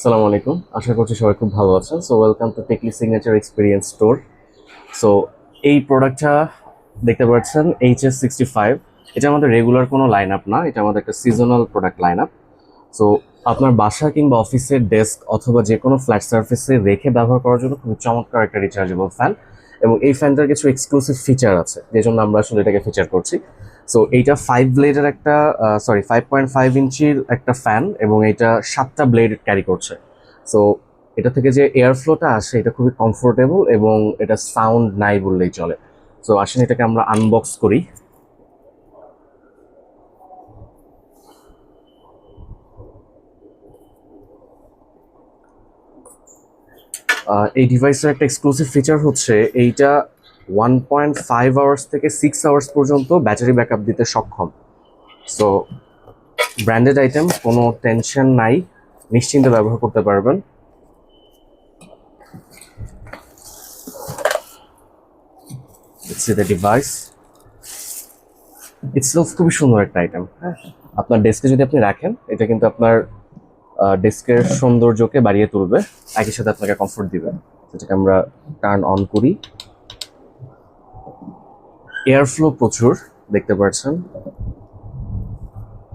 আসসালামু আলাইকুম। আশা করছি সবাই খুব ভালো আছেন। So welcome to Techly signature experience store so এই প্রোডাক্টটা দেখতে পাচ্ছেন এইচ এস সিক্সটি ফাইভ এটা আমাদের রেগুলার কোনো লাইন আপ না, এটা আমাদের একটা seasonal product line up so আপনার বাসা কিংবা অফিসের ডেস্ক অথবা যে কোনো ফ্ল্যাট সার্ফেসে রেখে ব্যবহার করার জন্য খুবই চমৎকার একটা রিচার্জেবল ফ্যান এবং এই ফ্যানটার কিছু এক্সক্লুসিভ ফিচার আছে যে জন্য আমরা আসলে এটাকে ফিচার করছি। সো এইটা ফাইভ ব্লেডের একটা সরি ফাইভ পয়েন্ট ফাইভ ইঞ্চির একটা ফ্যান এবং এটা সাতটা ব্লেড ক্যারি করছে। সো এটা থেকে যে এয়ার ফ্লোটা আসে, এটা খুবই কমফোর্টেবল এবং এটা সাউন্ড নাই বললেই চলে। সো আসেন, এটাকে আমরা আনবক্স করি। এই ডিভাইসের একটা এক্সক্লুসিভ ফিচার হচ্ছে, এইটা ওয়ান পয়েন্ট ফাইভ আওয়ার্স থেকে সিক্স আওয়ার্স পর্যন্ত ব্যাটারি ব্যাকআপ দিতে সক্ষম। সো ব্র্যান্ডেড আইটেম কোনো টেনশন নাই, নিশ্চিন্তে ব্যবহার করতে পারবেন। ইটস দ্য ডিভাইস ইটসেলফ খুবই সুন্দর একটা আইটেম আপনার ডেস্কে যদি আপনি রাখেন, এটা কিন্তু আপনার ডেস্কের সৌন্দর্যকে বাড়িয়ে তুলবে। একই সাথে আপনাকে কমফোর্ট দিবে। সেটাকে আমরা টার্ন অন করি। এয়ার ফ্লো প্রচুর, দেখতে পাচ্ছেন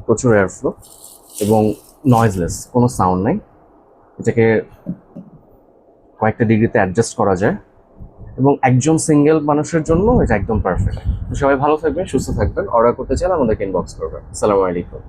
প্রচুর এয়ার ফ্লো এবং নয়েজলেস কোনো সাউন্ড নাই। এটাকে কয়েকটা ডিগ্রিতে অ্যাডজাস্ট করা যায়। এবং একজন সিঙ্গেল মানুষের জন্য এটা একদম পারফেক্ট সবাই ভালো থাকবেন, সুস্থ থাকবেন। অর্ডার করতে চান আমাদেরকে ইনবক্স করবেন। আসসালামু আলাইকুম।